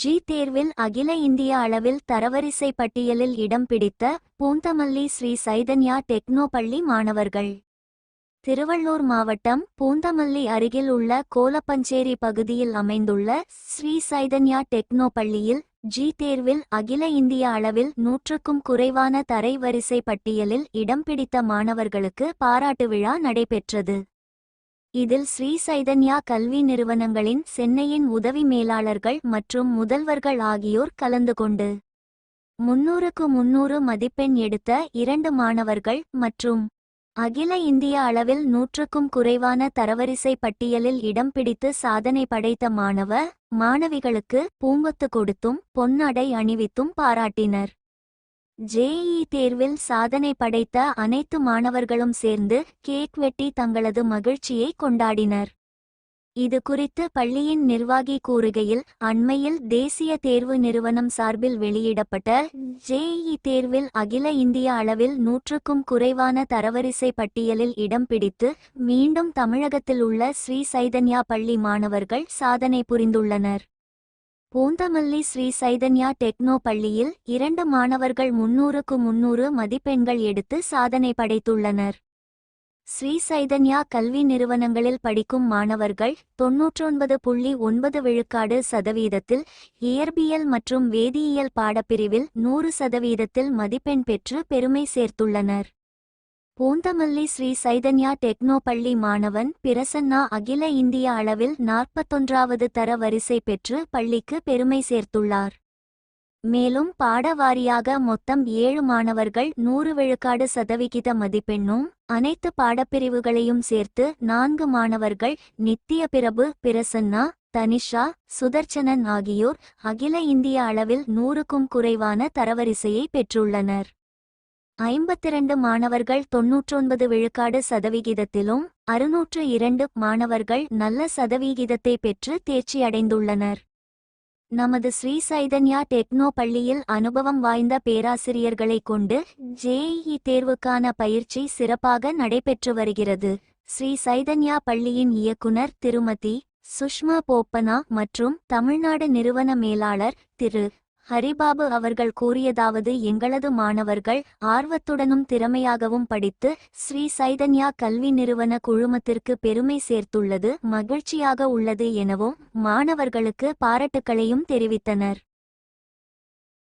G தேர்வில் அகில இந்திய அளவில் தரவரிசை பட்டியலில் இடம் பிடித்த பூந்தமல்லி ஸ்ரீ சைதன்யா டெக்னோ பள்ளி மாணவர்கள். திருவள்ளூர் மாவட்டம் பூந்தமல்லி அருகில் உள்ள கோலப்பஞ்சேரி பகுதியில் அமைந்துள்ள ஸ்ரீ சைதன்யா டெக்னோ பள்ளியில் ஜி தேர்வில் அகில இந்திய அளவில் நூற்றுக்கும் குறைவான தரைவரிசை பட்டியலில் இடம் பிடித்த மாணவர்களுக்கு பாராட்டு விழா நடைபெற்றது. இதில் ஸ்ரீ சைதன்யா கல்வி நிறுவனங்களின் சென்னையின் உதவி மேலாளர்கள் மற்றும் முதல்வர்கள் ஆகியோர் கலந்து கொண்டு முன்னூறுக்கு முன்னூறு மதிப்பெண் எடுத்த இரண்டு மாணவர்கள் மற்றும் அகில இந்திய அளவில் நூற்றுக்கும் குறைவான தரவரிசை பட்டியலில் இடம் பிடித்து சாதனை படைத்த மாணவ மாணவிகளுக்கு பூங்கொத்து கொடுத்தும் பொன்னாடை அணிவித்தும் பாராட்டினர். ஜேஇ தேர்வில் சாதனை படைத்த அனைத்து மாணவர்களும் சேர்ந்து கேக் வெட்டி தங்களது மகிழ்ச்சியை கொண்டாடினர். இது குறித்து பள்ளியின் நிர்வாகி கூறுகையில் அண்மையில் தேசிய தேர்வு நிறுவனம் சார்பில் வெளியிடப்பட்ட ஜேஇ தேர்வில் அகில இந்திய அளவில் நூற்றுக்கும் குறைவான தரவரிசை பட்டியலில் இடம் பிடித்து மீண்டும் தமிழகத்தில் உள்ள ஸ்ரீ சைதன்யா பள்ளி மாணவர்கள் சாதனை புரிந்துள்ளனர். பூந்தமல்லி ஸ்ரீ சைதன்யா டெக்னோ பள்ளியில் இரண்டு மாணவர்கள் முன்னூறுக்கு முன்னூறு மதிப்பெண்கள் எடுத்து சாதனை படைத்துள்ளனர். ஸ்ரீ சைதன்யா கல்வி நிறுவனங்களில் படிக்கும் மாணவர்கள் தொன்னூற்றொன்பது புள்ளி ஒன்பது விழுக்காடு சதவீதத்தில் இயற்பியல் மற்றும் வேதியியல் பாடப்பிரிவில் நூறு சதவீதத்தில் மதிப்பெண் பெற்று பெருமை சேர்த்துள்ளனர். பூந்தமல்லி ஸ்ரீ சைதன்யா டெக்னோ பள்ளி மாணவன் பிரசன்னா அகில இந்திய அளவில் நாற்பத்தொன்றாவது தர வரிசை பெற்று பள்ளிக்கு பெருமை சேர்த்துள்ளார். மேலும் பாடவாரியாக மொத்தம் ஏழு மாணவர்கள் நூறு விழுக்காடு சதவிகித மதிப்பெண்ணும் அனைத்து பாடப்பிரிவுகளையும் சேர்த்து நான்கு மாணவர்கள் நித்திய பிரபு பிரசன்னா தனிஷா சுதர்ச்சனன் ஆகியோர் அகில இந்திய அளவில் நூறுக்கும் குறைவான தரவரிசையை பெற்றுள்ளனர். ஐம்பத்திரண்டு மாணவர்கள் தொன்னூற்றொன்பது விழுக்காடு சதவிகிதத்திலும் அறுநூற்று இரண்டு மாணவர்கள் நல்ல சதவிகிதத்தை பெற்று தேர்ச்சி அடைந்துள்ளனர் நமது ஸ்ரீ சைதன்யா டெக்னோ பள்ளியில் அனுபவம் வாய்ந்த பேராசிரியர்களை கொண்டு ஜேஇ தேர்வுக்கான பயிற்சி சிறப்பாக நடைபெற்று வருகிறது. ஸ்ரீ சைதன்யா பள்ளியின் இயக்குனர் திருமதி சுஷ்மா போப்பனா மற்றும் தமிழ்நாடு நிறுவன மேலாளர் திரு. ஹரிபாபு அவர்கள் கூறியதாவது எங்களது மாணவர்கள் ஆர்வத்துடனும் திறமையாகவும் படித்து ஸ்ரீ சைதன்யா கல்வி நிறுவன குழுமத்திற்கு பெருமை சேர்த்துள்ளது மகிழ்ச்சியாக உள்ளது எனவும் மாணவர்களுக்கு பாராட்டுக்களையும் தெரிவித்தனர்.